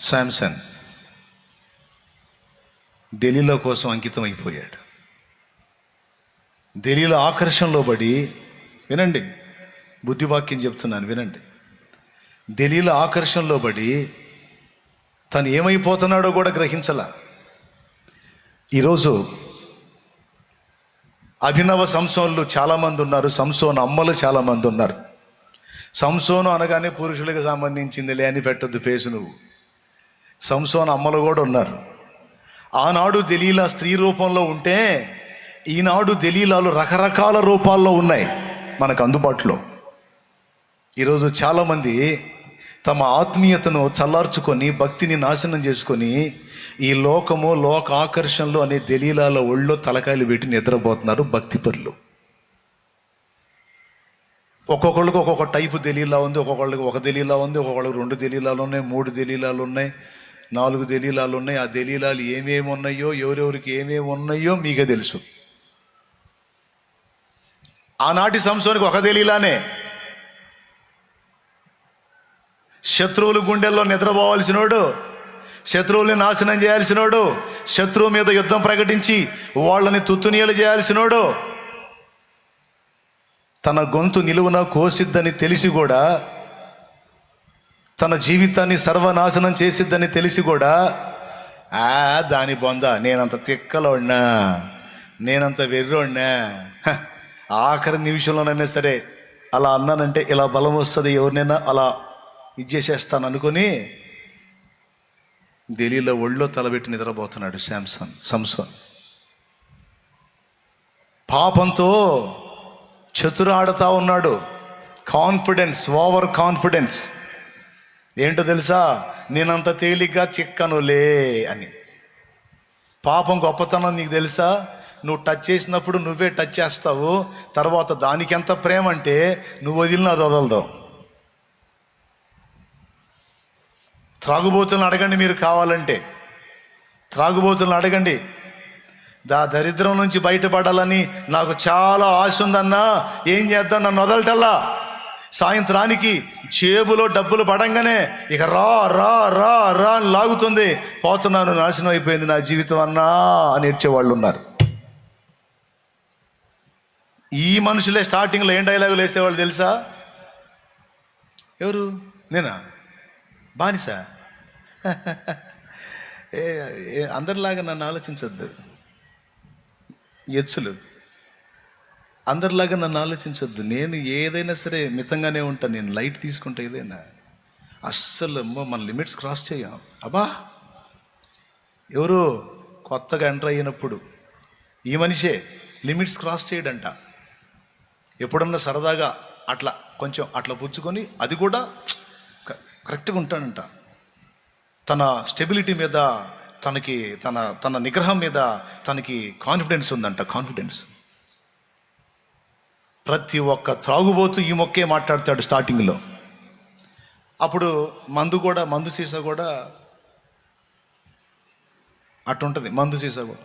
శాంసన్ ఢిల్లీలో కోసం అంకితం అయిపోయాడు. ఢిల్లీలో ఆకర్షణలో పడి వినండి బుద్ధివాక్యం చెప్తున్నాను వినండి. ఢిల్లీలో ఆకర్షణలో పడి తను ఏమైపోతున్నాడో కూడా గ్రహించలా. ఈరోజు అభినవ సంసోన్లు చాలామంది ఉన్నారు సంసోన్ అమ్మలు చాలామంది ఉన్నారు. సంసోను అనగానే పురుషులకు సంబంధించిందిలే అని పెట్టొద్దు ఫేసు నువ్వు. సంసోన్ అమ్మలు కూడా ఉన్నారు. ఆనాడు దెలీలా స్త్రీ రూపంలో ఉంటే ఈనాడు దెలీలాలు రకరకాల రూపాల్లో ఉన్నాయి మనకు అందుబాటులో. ఈరోజు చాలామంది తమ ఆత్మీయతను చల్లార్చుకొని భక్తిని నాశనం చేసుకొని ఈ లోకము లోక ఆకర్షణలు అనే దెలీలాల ఒళ్ళో తలకాయలు పెట్టి నిద్రపోతున్నారు భక్తి పరులు. ఒక్కొక్కళ్ళకి ఒక్కొక్క టైపు దెలీలా ఉంది ఒక్కొక్కళ్ళకి ఒక దెలీలా ఉంది ఒక్కొక్కళ్ళకి రెండు దెలీలాలు ఉన్నాయి మూడు దెలీలాలు ఉన్నాయి. నాలుగు దలీలాలు ఉన్నాయి. ఆ దలీలాలు ఏమేమి ఉన్నాయో ఎవరెవరికి ఏమేమి ఉన్నాయో మీకే తెలుసు. ఆనాటి సంవత్సరానికి ఒక దలీలానే. శత్రువుల గుండెల్లో నిద్రపోవాల్సినోడు శత్రువుల్ని నాశనం చేయాల్సినోడు శత్రువు మీద యుద్ధం ప్రకటించి వాళ్ళని తుత్తునీయలు చేయాల్సినోడు తన గొంతు నిలువున కోసిద్దని తెలిసి కూడా తన జీవితాన్ని సర్వనాశనం చేసిద్దని తెలిసి కూడా ఆ దాని బొంద నేనంత తిక్కలోడినా? నేనంత వెర్రోడినా? ఆఖరి నిమిషంలోనైనా సరే అలా అన్నానంటే ఇలా బలం వస్తుంది ఎవరినైనా అలా ఇచ్చేసేస్తాను అనుకుని ఢిల్లీలో ఒళ్ళో తలబెట్టి నిద్రపోతున్నాడు శాంసన్ సంసోన్. పాపంతో చతురాడుతూ ఉన్నాడు. Confidence over confidence. ఏంటో తెలుసా? నేనంత తేలిగ్గా చిక్కనులే అని. పాపం గొప్పతనం నీకు తెలుసా? నువ్వు టచ్ చేసినప్పుడు నువ్వే టచ్ చేస్తావు. తర్వాత దానికి ఎంత ప్రేమ అంటే నువ్వు వదిలిన అది వదలదు. త్రాగుబోతులను అడగండి మీరు కావాలంటే. త్రాగుబోతులను అడగండి. దా దరిద్రం నుంచి బయటపడాలని నాకు చాలా ఆశ ఉందన్నా. ఏం చేద్దాం? నన్ను వదలటల్లా? సాయంత్రానికి జేబులో డబ్బులు పడంగానే ఇక రా రా రా రా అని లాగుతుంది. పోతున్నాను నాశనం అయిపోయింది నా జీవితం అన్నా అని ఏడ్చేవాళ్ళు ఉన్నారు. ఈ మనుషులే స్టార్టింగ్లో ఏం డైలాగులు వేసేవాళ్ళు తెలుసా? ఎవరు? నేనా? బానిస? ఏ అందరిలాగా నన్ను ఆలోచించద్దు. ఎచ్చులు. అందరిలాగా నన్ను ఆలోచించొద్దు. నేను ఏదైనా సరే మితంగానే ఉంటాను నేను లైట్ తీసుకుంటా ఏదైనా. అస్సలు మన లిమిట్స్ క్రాస్ చేయం. అబ్బా! ఎవరు కొత్తగా ఎంటర్ అయినప్పుడు ఈ మనిషే లిమిట్స్ క్రాస్ చేయడంట. ఎప్పుడన్నా సరదాగా అట్లా కొంచెం అట్లా పుచ్చుకొని అది కూడా క- కరెక్ట్గా ఉంటాడంట. తన స్టెబిలిటీ మీద తనకి తన తన నిగ్రహం మీద తనకి కాన్ఫిడెన్స్ ఉందంట. కాన్ఫిడెన్స్. ప్రతి ఒక్క త్రాగుబోతు ఈ మొక్కే మాట్లాడతాడు స్టార్టింగ్లో. అప్పుడు మందు కూడా మందు సీసా కూడా అట్టుంటుంది మందు సీసా కూడా.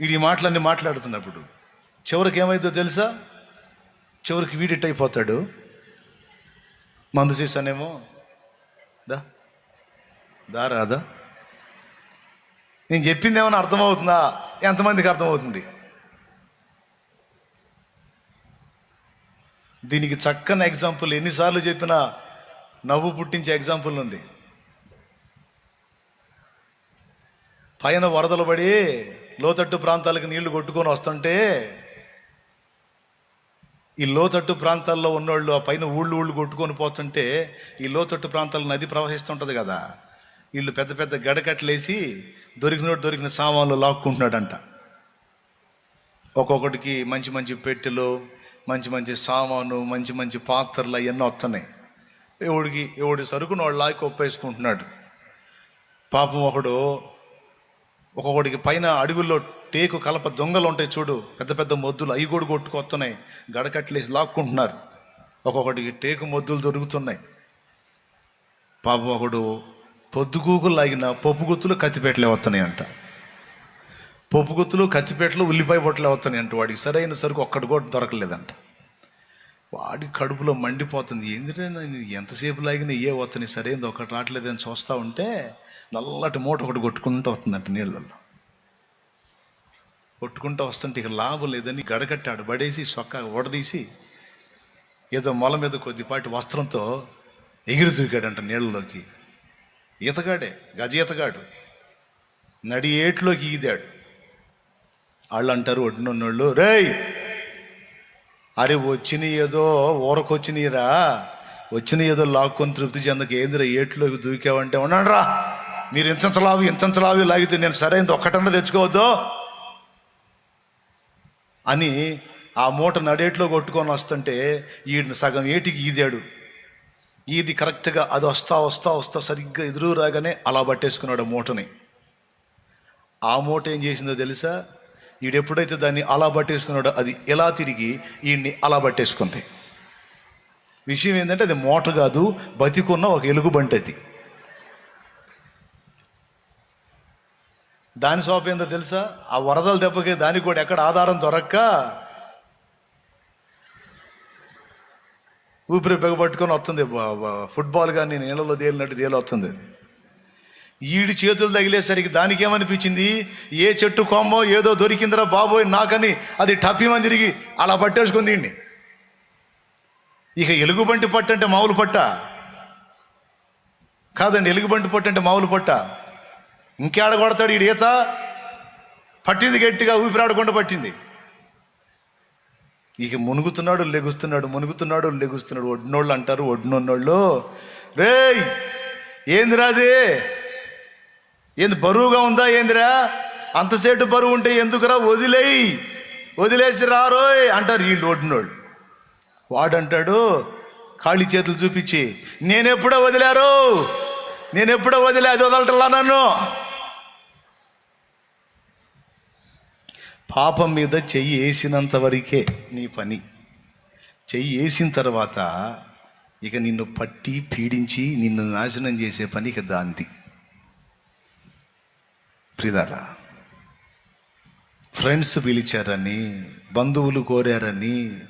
వీడి ఈ మాటలన్నీ మాట్లాడుతున్నప్పుడు చివరికి ఏమైందో తెలుసా? చివరికి వీడిట్ అయిపోతాడు మందు సీసానేమో దా దా రాదా నేను చెప్పింది ఏమైనా అర్థమవుతుందా? ఎంతమందికి అర్థమవుతుంది? దీనికి చక్కని ఎగ్జాంపుల్ ఎన్నిసార్లు చెప్పినా నవ్వు పుట్టించే ఎగ్జాంపుల్ ఉంది. పైన వరదలు పడి లోతట్టు ప్రాంతాలకు నీళ్ళు కొట్టుకొని వస్తుంటే ఈ లోతట్టు ప్రాంతాల్లో ఉన్నోళ్ళు ఆ పైన ఊళ్ళు ఊళ్ళు కొట్టుకొని పోతుంటే ఈ లోతట్టు ప్రాంతాల నది ప్రవహిస్తుంటుంది కదా. వీళ్ళు పెద్ద పెద్ద గడకట్లేసి దొరికినోడు దొరికిన సామాన్లు లాక్కుంటున్నాడంట. ఒక్కొక్కటికి మంచి మంచి పెట్టెలు మంచి మంచి సామాను మంచి మంచి పాత్రలు అవన్నీ వస్తున్నాయి ఎవడికి ఎవడి సరుకును వాడు లాక్కి ఒప్పేసుకుంటున్నాడు పాపం ఒకడు ఒక్కొక్కడికి పైన అడవుల్లో టేకు కలప దొంగలు ఉంటాయి చూడు పెద్ద పెద్ద మొద్దులు అవి కూడా కొట్టుకొస్తున్నాయి గడకట్లేసి లాక్కుంటున్నారు. ఒక్కొక్కటికి టేకు మొద్దులు దొరుకుతున్నాయి. పాపం ఒకడు పొద్దుగూకులు లాగిన పప్పు గుత్తులు కత్తిపేటలే వస్తున్నాయి అంట పప్పు గుత్తులు కత్తిపేటలు ఉల్లిపాయ పొట్టలే వస్తున్నాయి అంట వాడికి. సరైన సరుకు ఒక్కటి కూడా దొరకలేదంట. వాడి కడుపులో మండిపోతుంది. ఎందుకంటే నేను ఎంతసేపు లాగిన ఏ వస్తుంది సరైనది ఒకటి రావట్లేదని చూస్తూ ఉంటే నల్లటి మూట ఒకటి కొట్టుకుంటూ వస్తుందంట నీళ్ళల్లో. కొట్టుకుంటూ వస్తుంటే ఇక లాభం లేదని గడగట్టాడు. పడేసి సొక్క ఓడదీసి ఏదో మొల మీద కొద్దిపాటి వస్త్రంతో ఎగిరి దూకాడంట నీళ్ళలోకి. ఈతగాడే గజ ఈతగాడు. నడి ఏట్లోకి ఈదాడు వాళ్ళు అంటారు ఒడ్డునోళ్ళు రేయ్! అరే వచ్చిన ఏదో ఊరకొచ్చినీరా వచ్చిన ఏదో లాక్కొని తృప్తి చెందక ఏందిరా ఏట్లోకి దూకావంటే ఉన్నాడురా? మీరు ఇంతంత లావి ఇంతంత లావి లాగితే నేను సరైనది ఒక్కటన్నా తెచ్చుకోవద్దు? అని ఆ మూట నడేట్లో కొట్టుకొని వస్తుంటే ఈయన సగం ఏటికి ఈదాడు. ఇది కరెక్ట్గా అది వస్తా వస్తా వస్తా సరిగ్గా ఎదురు రాగానే అలా పట్టేసుకున్నాడు ఆ మూటని. ఆ మూట ఏం చేసిందో తెలుసా? ఈడెప్పుడైతే దాన్ని అలా పట్టేసుకున్నాడో అది ఎలా తిరిగి ఈయన్ని అలా పట్టేసుకుంది. విషయం ఏంటంటే అది మూట కాదు బతికున్న ఒక ఎలుగుబంటి అది. దాని సోప ఏందో తెలుసా? ఆ వరదల దెబ్బకి దానికి కూడా ఎక్కడ ఆధారం దొరక్క? ఊపిరి బిగబట్టుకొని వస్తుంది. ఫుట్బాల్ కానీ నీళ్ళలో తేలినట్టు తేలి వస్తుంది. ఈడి చేతులు తగిలేసరికి దానికి ఏమనిపించింది ఏ చెట్టు కొమ్మో ఏదో దొరికిందిరా బాబోయ్ నాకని అది టఫీమని తిరిగి అలా పట్టేసుకుంది ఇక ఎలుగుబంటి పట్ట అంటే మామూలు పట్ట. కాదండి ఎలుగుబంటి పట్టు అంటే మామూలు పట్ట. ఇంకేడ కొడతాడు ఈడు ఈత? పట్టింది గట్టిగా ఊపిరాడకుండా పట్టింది. ఇక మునుగుతున్నాడు లెగుస్తున్నాడు మునుగుతున్నాడు లెగుస్తున్నాడు. ఒడ్నోళ్ళు అంటారు ఒడ్డునోళ్ళు రేయ్ ఏందిరా అది ఏంది బరువుగా ఉందా ఏందిరా? అంతసేటు బరువు ఉంటే ఎందుకురా వదిలేయి? వదిలేసి రారోయ్ అంటారు వీళ్ళు ఒడ్నోళ్ళు. వాడంటాడు ఖాళీ చేతులు చూపించి నేనెప్పుడో వదిలారు? నేనెప్పుడో వదిలే అది వదలటలా నన్ను? పాపం మీద చెయ్యి వేసినంత వరకే నీ పని. చెయ్యి వేసిన తర్వాత ఇక నిన్ను పట్టి పీడించి నిన్ను నాశనం చేసే పని ఇక దాంతి. ప్రిదారా ఫ్రెండ్స్ పిలిచారని బంధువులు కోరారని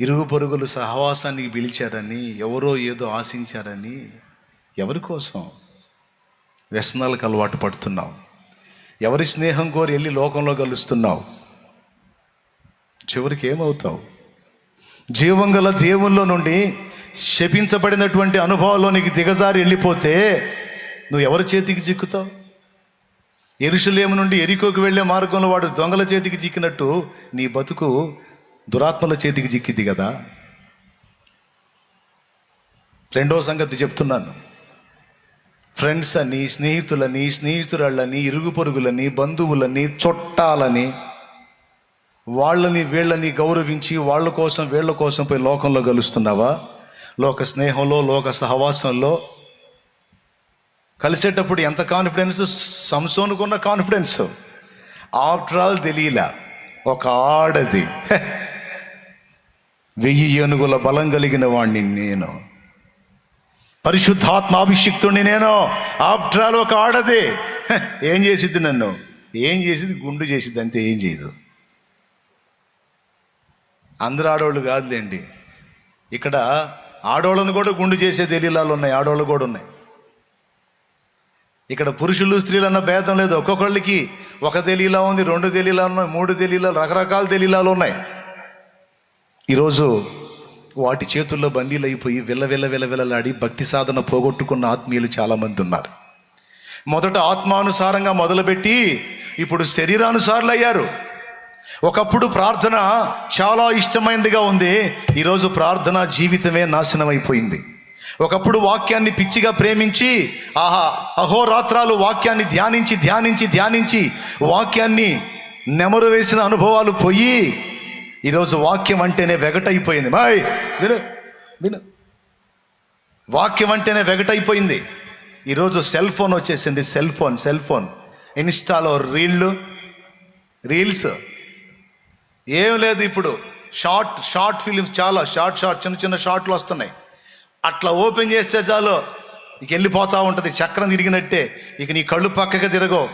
ఇరుగు పొరుగులు సహవాసానికి పిలిచారని ఎవరో ఏదో ఆశించారని ఎవరి కోసం వ్యసనాలకు అలవాటు పడుతున్నావు? ఎవరి స్నేహం కోరి వెళ్ళి లోకంలో కలుస్తున్నావు? చివరికి ఏమవుతావు? జీవం గల దేవుల్లో నుండి శపించబడినటువంటి అనుభవంలోనికి దిగజారి వెళ్ళిపోతే నువ్వు ఎవరి చేతికి చిక్కుతావు? ఎరుషులేము నుండి ఎరికోకి వెళ్ళే మార్గంలో వాడు దొంగల చేతికి చిక్కినట్టు నీ బతుకు దురాత్మల చేతికి చిక్కింది కదా? రెండో సంగతి చెప్తున్నాను. ఫ్రెండ్స్ అని స్నేహితులని స్నేహితురాళ్ళని ఇరుగు పొరుగులని బంధువులని చుట్టాలని వాళ్ళని వీళ్ళని గౌరవించి వాళ్ళ కోసం వీళ్ళ కోసం పోయి లోకంలో కలుస్తున్నావా లోక స్నేహంలో లోక సహవాసంలో కలిసేటప్పుడు ఎంత కాన్ఫిడెన్స్ సంసోనుకున్న కాన్ఫిడెన్స్ ఆఫ్టర్ ఆల్ తెలియలా ఒక ఆడది. వెయ్యి ఏనుగుల బలం కలిగిన వాణ్ణి నేను. పరిశుద్ధాత్మాభిషిక్తుడిని నేను. ఆప్ట్రాలు ఒక ఆడది ఏం చేసిద్ది నన్ను? ఏం చేసిద్ది? గుండు చేసిద్ది అంతే ఏం చేయదు. అందరు ఆడవాళ్ళు కాదులేండి. ఇక్కడ ఆడవాళ్ళని కూడా గుండు చేసే తెలియలాలు ఉన్నాయి ఆడవాళ్ళు కూడా ఉన్నాయి. ఇక్కడ పురుషులు స్త్రీలు అన్న భేదం లేదు. ఒక్కొక్కళ్ళకి ఒక తెలియలా ఉంది రెండు తెలియలా ఉన్నాయి మూడు తెలియలా రకరకాల తెలియలాలు ఉన్నాయి. ఈరోజు వాటి చేతుల్లో బందీలు అయిపోయి విల్లవిల్లలాడి భక్తి సాధన పోగొట్టుకున్న ఆత్మీయులు చాలామంది ఉన్నారు. మొదట ఆత్మానుసారంగా మొదలుపెట్టి ఇప్పుడు శరీరానుసారులు అయ్యారు ఒకప్పుడు ప్రార్థన చాలా ఇష్టమైనదిగా ఉంది. ఈరోజు ప్రార్థన జీవితమే నాశనం అయిపోయింది ఒకప్పుడు వాక్యాన్ని పిచ్చిగా ప్రేమించి ఆహా అహోరాత్రాలు వాక్యాన్ని ధ్యానించి ధ్యానించి ధ్యానించి వాక్యాన్ని నెమరు వేసిన అనుభవాలు పోయి ఈరోజు వాక్యం అంటేనే వెగటైపోయింది. మాయ్ విను విను. వాక్యం అంటేనే వెగటైపోయింది. ఈరోజు సెల్ ఫోన్ వచ్చేసింది. Cell phone cell phone. ఇన్స్టాలో రీళ్ళు రీల్స్. ఏం లేదు ఇప్పుడు. షార్ట్ షార్ట్ ఫిలిమ్స్ చాలా షార్ట్ షార్ట్ చిన్న చిన్న షార్ట్లు వస్తున్నాయి. అట్లా ఓపెన్ చేస్తే చాలు. ఇక వెళ్ళిపోతూ ఉంటుంది. చక్రం తిరిగినట్టే. ఇక నీ కళ్ళు పక్కకి తిరగవు.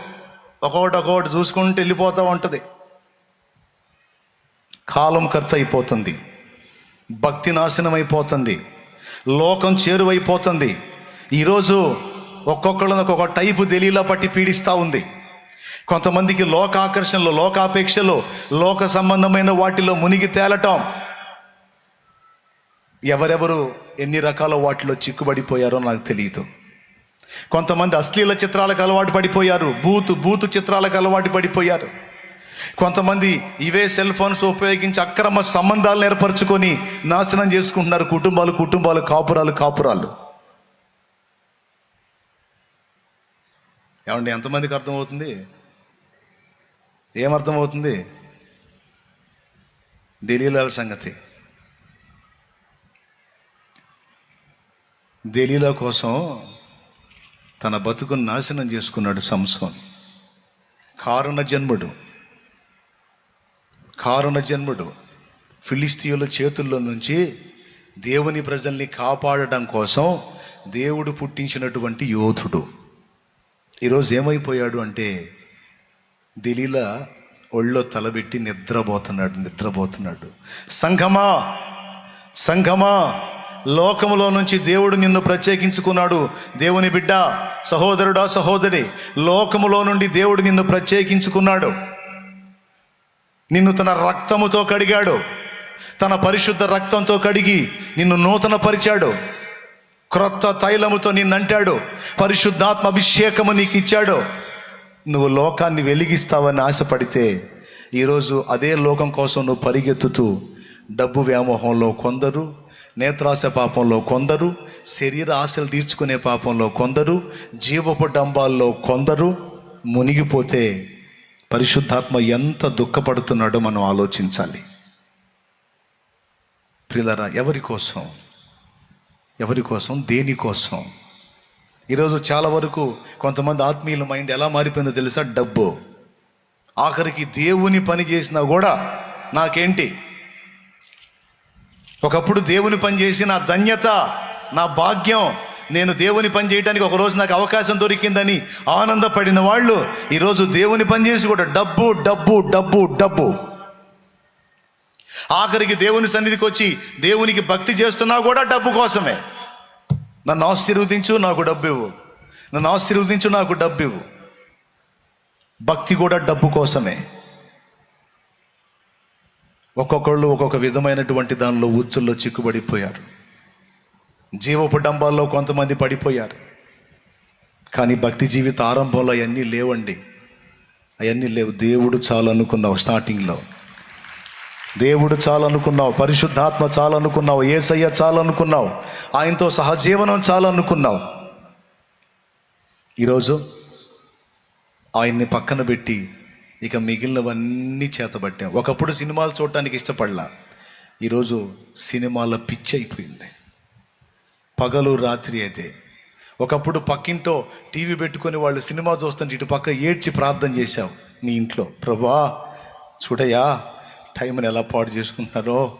ఒక్కొక్కటి ఒక్కొక్కటి చూసుకుంటూ వెళ్ళిపోతూ ఉంటుంది. కాలం ఖర్చు అయిపోతుంది భక్తి నాశనం అయిపోతుంది లోకం చేరువైపోతుంది. ఈరోజు ఒక్కొక్కళ్ళని ఒక్కొక్క టైపు తెలియలా పట్టి పీడిస్తూ ఉంది. కొంతమందికి లోకాకర్షణలో లోకాపేక్షలో లోక సంబంధమైన వాటిలో మునిగి తేలటం. ఎవరెవరు ఎన్ని రకాల వాటిలో చిక్కుబడిపోయారో నాకు తెలియదు కొంతమంది అశ్లీల చిత్రాలకు అలవాటు పడిపోయారు. బూతు బూతు చిత్రాలకు అలవాటు పడిపోయారు. కొంతమంది ఇవే సెల్ ఫోన్స్ ఉపయోగించి అక్రమ సంబంధాలను ఏర్పరచుకొని నాశనం చేసుకుంటున్నారు. కుటుంబాలు కుటుంబాలు కాపురాలు కాపురాలు. ఏమండి ఎంతమందికి అర్థమవుతుంది? ఏమర్థమవుతుంది? దలీలాల సంగతి. దలీలా కోసం తన బతుకును నాశనం చేసుకున్నాడు సంసోన్. కారుణ జన్ముడు. కారుణ జన్ముడు ఫిలిస్తీయుల చేతుల్లో నుంచి దేవుని ప్రజల్ని కాపాడడం కోసం దేవుడు పుట్టించినటువంటి యోధుడు. ఈరోజు ఏమైపోయాడు అంటే దిలీలా ఒళ్ళో తలబెట్టి నిద్రపోతున్నాడు నిద్రపోతున్నాడు. సంఘమా సంఘమా లోకములో నుంచి దేవుడు నిన్ను ప్రత్యేకించుకున్నాడు. దేవుని బిడ్డ సహోదరుడా సహోదరి లోకములో నుండి దేవుడు నిన్ను ప్రత్యేకించుకున్నాడు. నిన్ను తన రక్తముతో కడిగాడు. తన పరిశుద్ధ రక్తంతో కడిగి నిన్ను నూతన పరిచాడు క్రొత్త తైలముతో నిన్నంటాడు. పరిశుద్ధాత్మ అభిషేకము నీకు ఇచ్చాడు నువ్వు లోకాన్ని వెలిగిస్తావని ఆశపడితే ఈరోజు అదే లోకం కోసం నువ్వు పరిగెత్తుతూ డబ్బు వ్యామోహంలో కొందరు నేత్రాశ పాపంలో కొందరు శరీర ఆశలు తీర్చుకునే పాపంలో కొందరు జీవపు డంబాల్లో కొందరు మునిగిపోతే పరిశుద్ధాత్మ ఎంత దుఃఖపడుతున్నాడో మనం ఆలోచించాలి. ప్రిలరా ఎవరి కోసం? ఎవరి కోసం? దేనికోసం ఈరోజు చాలా వరకు కొంతమంది ఆత్మీయుల మైండ్ ఎలా మారిపోయిందో తెలుసా? డబ్బు. ఆఖరికి దేవుని పని చేసినా కూడా నాకేంటి? ఒకప్పుడు దేవుని పని చేసి నా ధన్యత నా భాగ్యం నేను దేవుని పని చేయడానికి ఒకరోజు నాకు అవకాశం దొరికిందని ఆనందపడిన వాళ్ళు ఈరోజు దేవుని పని చేసి కూడా డబ్బు డబ్బు డబ్బు డబ్బు. ఆఖరికి దేవుని సన్నిధికి వచ్చి దేవునికి భక్తి చేస్తున్నా కూడా డబ్బు కోసమే. నన్ను ఆశీర్వదించు నాకు డబ్బు ఇవ్వు. నన్ను ఆశీర్వదించు నాకు డబ్బు ఇవ్వు. భక్తి కూడా డబ్బు కోసమే. ఒక్కొక్కళ్ళు ఒక్కొక్క విధమైనటువంటి దానిలో ఉచ్చుల్లో చిక్కుబడిపోయారు. జీవపు డంబాల్లో కొంతమంది పడిపోయారు. కానీ భక్తి జీవిత ఆరంభంలో అవన్నీ లేవండి. అవన్నీ లేవు. దేవుడు చాలు అనుకున్నావు స్టార్టింగ్లో. దేవుడు చాలనుకున్నావు. పరిశుద్ధాత్మ చాలనుకున్నావు. ఏసయ్య చాలనుకున్నావు. ఆయనతో సహజీవనం చాలనుకున్నావు. ఈరోజు ఆయన్ని పక్కన పెట్టి ఇక మిగిలినవన్నీ చేతబట్టాం ఒకప్పుడు సినిమాలు చూడటానికి ఇష్టపడలా. ఈరోజు సినిమాల పిచ్చి అయిపోయింది పగలు రాత్రి అయితే. ఒకప్పుడు పక్కింటో టీవీ పెట్టుకొని వాళ్ళు సినిమా చూస్తుంటే ఇటు పక్క ఏడ్చి ప్రార్థన చేశావు. నీ ఇంట్లో. ప్రభా చూడయ్యా టైంని ఎలా పాడు చేసుకుంటున్నారో.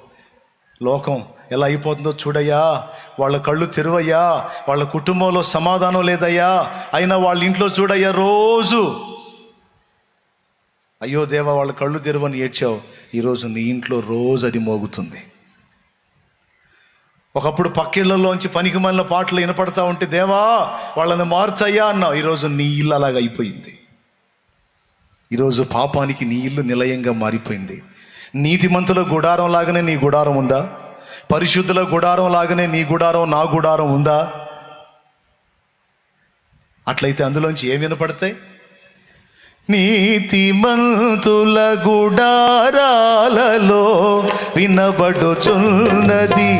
లోకం ఎలా అయిపోతుందో చూడయ్యా. వాళ్ళ కళ్ళు తెరువయ్యా. వాళ్ళ కుటుంబంలో సమాధానం లేదయ్యా. అయినా వాళ్ళ ఇంట్లో చూడయ్యా రోజు. అయ్యో దేవా వాళ్ళ కళ్ళు తెరువని ఏడ్చావు. ఈరోజు నీ ఇంట్లో రోజు అది మోగుతుంది. ఒకప్పుడు పక్కిళ్ళలోంచి పనికి మళ్ళీ పాటలు వినపడతా ఉంటే దేవా వాళ్ళని మార్చయ్యా అన్నావు. ఈరోజు నీ ఇల్లు అలాగ అయిపోయింది. ఈరోజు పాపానికి నీ ఇల్లు నిలయంగా మారిపోయింది. నీతిమంతుల గుడారం లాగానే నీ గుడారం ఉందా? పరిశుద్ధుల గుడారం లాగానే నీ గుడారం నా గుడారం ఉందా? అట్లయితే అందులోంచి ఏం వినపడతాయి? నీతిమంతుల గుడారాలలో వినబడుచున్నది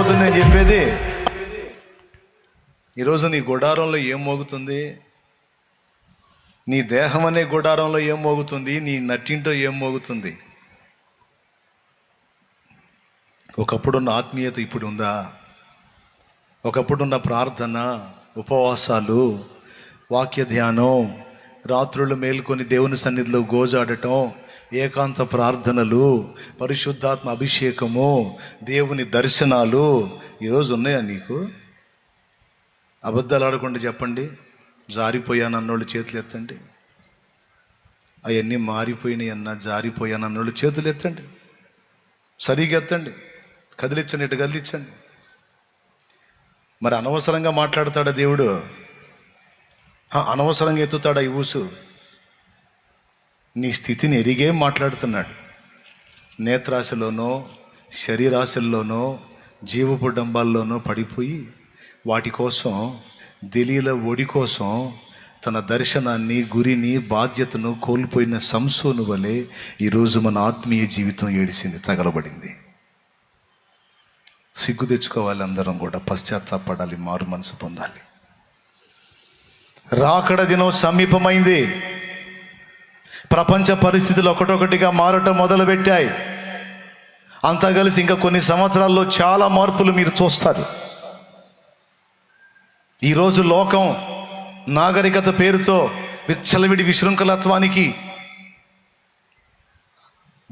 మోగుతుంది నేను చెప్పేది. ఈరోజు నీ గుడారంలో ఏం మోగుతుంది? నీ దేహం అనే గుడారంలో ఏం మోగుతుంది? నీ నట్టింటో ఏం మోగుతుంది? ఒకప్పుడున్న ఆత్మీయత ఇప్పుడు ఉందా ఒకప్పుడున్న ప్రార్థన ఉపవాసాలు వాక్య ధ్యానం రాత్రులు మేల్కొని దేవుని సన్నిధిలో గోజాడటం ఏకాంత ప్రార్థనలు పరిశుద్ధాత్మ అభిషేకము దేవుని దర్శనాలు ఈరోజు ఉన్నాయా నీకు? అబద్ధాలు ఆడకుండా చెప్పండి. జారిపోయాను అన్నోళ్ళు చేతులు ఎత్తండి. అవన్నీ మారిపోయినాయి అన్న జారిపోయాను అన్నోళ్ళు చేతులు ఎత్తండి. సరిగా ఎత్తండి. కదిలించండి ఇటు కదిలించండి. మరి అనవసరంగా మాట్లాడతాడా దేవుడు? అనవసరంగా ఎత్తుతాడా ఈ ఊసు నీ స్థితిని ఎరిగే మాట్లాడుతున్నాడు. నేత్రాశలోనో శరీరాశల్లోనో జీవపు డంబాల్లోనో పడిపోయి వాటి కోసం దిలీల ఒడి కోసం తన దర్శనాన్ని గురిని బాధ్యతను కోల్పోయిన సంసోను వలె ఈరోజు మన ఆత్మీయ జీవితం ఏడిసింది తగలబడింది. సిగ్గు తెచ్చుకోవాలి అందరం కూడా పశ్చాత్తాపడాలి మారు మనసు పొందాలి. రాకడ దినం సమీపమైంది. ప్రపంచ పరిస్థితులు ఒకటొకటిగా మారటం మొదలుపెట్టాయి. అంతా కలిసి ఇంకా కొన్ని సంవత్సరాల్లో చాలా మార్పులు మీరు చూస్తారు. ఈరోజు లోకం నాగరికత పేరుతో విచ్చలవిడి విశృంఖలత్వానికి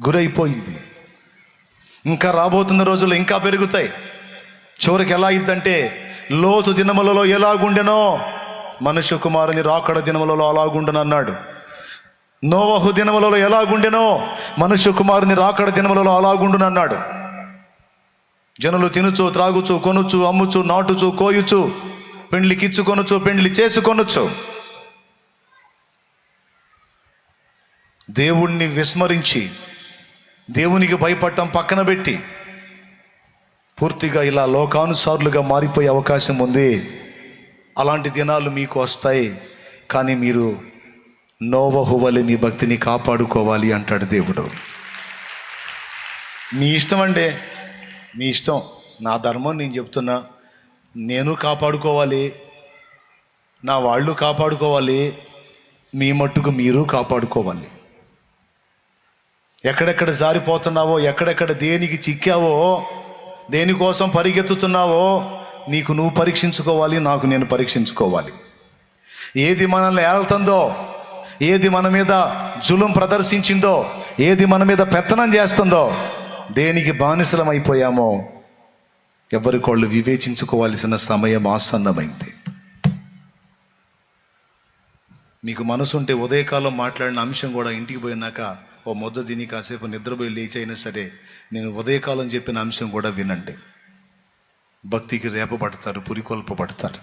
గురైపోయింది. ఇంకా రాబోతున్న రోజులు ఇంకా పెరుగుతాయి. చివరికి ఎలా అయిద్దంటే లోతు దినములలో ఎలాగుండెనో మనుష్య కుమారుని రాకడ దినములలో అలాగుండనన్నాడు నోవహు దినములలో ఎలాగుండెనో మనుష్య కుమారుని రాకడ దినములలో అలాగుండునన్నాడు జనులు తినుచు త్రాగుచు కొనుచు అమ్ముచు నాటుచు కోయుచు పెండ్లి కిచ్చుకొనుచు పెండ్లి చేసుకొనొచ్చు దేవుణ్ణి విస్మరించి దేవునికి భయపడటం పక్కన పెట్టి పూర్తిగా ఇలా లోకానుసారులుగా మారిపోయే అవకాశం ఉంది. అలాంటి దినాలు మీకు వస్తాయి కానీ మీరు నోవహువలి మీ భక్తిని కాపాడుకోవాలి అంటాడు దేవుడు. మీ ఇష్టం అండి మీ ఇష్టం. నా ధర్మం నేను చెప్తున్నా నేను కాపాడుకోవాలి నా వాళ్ళు కాపాడుకోవాలి మీ మట్టుకు మీరు కాపాడుకోవాలి. ఎక్కడెక్కడ జారిపోతున్నావో ఎక్కడెక్కడ దేనికి చిక్కావో దేనికోసం పరిగెత్తుతున్నావో నీకు నువ్వు పరీక్షించుకోవాలి నాకు నేను పరీక్షించుకోవాలి. ఏది మనల్ని ఏళ్తుందో ఏది మన మీద జులుం ప్రదర్శించిందో ఏది మన మీద పెత్తనం చేస్తుందో దేనికి బానిసలం అయిపోయామో ఎవరికోళ్ళు వివేచించుకోవాల్సిన సమయం ఆసన్నమైంది. మీకు మనసుంటే ఉదయకాలం మాట్లాడిన అంశం కూడా ఇంటికి పోయినాక ఓ మొద్దు తిని కాసేపు నిద్రపోయి లేచైనా సరే నేను ఉదయకాలం చెప్పిన అంశం కూడా వినండి. భక్తికి రేపబడతారు పురికొల్పబడతారు.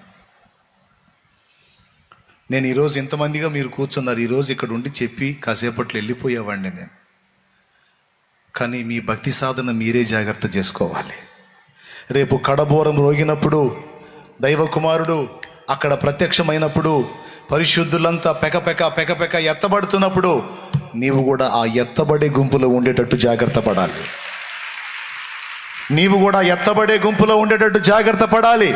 నేను ఈరోజు ఇంతమందిగా మీరు కూర్చున్నారు ఈరోజు ఇక్కడ ఉండి చెప్పి కాసేపట్లో వెళ్ళిపోయేవాడిని నేను. కానీ మీ భక్తి సాధన మీరే జాగ్రత్త చేసుకోవాలి. రేపు కడబోరం రోగినప్పుడు దైవకుమారుడు అక్కడ ప్రత్యక్షమైనప్పుడు పరిశుద్ధులంతా పెకపెక పెకపెక ఎత్తబడుతున్నప్పుడు నీవు కూడా ఆ ఎత్తబడే గుంపులో ఉండేటట్టు జాగ్రత్త పడాలి. నీవు కూడా ఎత్తబడే గుంపులో ఉండేటట్టు జాగ్రత్త పడాలి.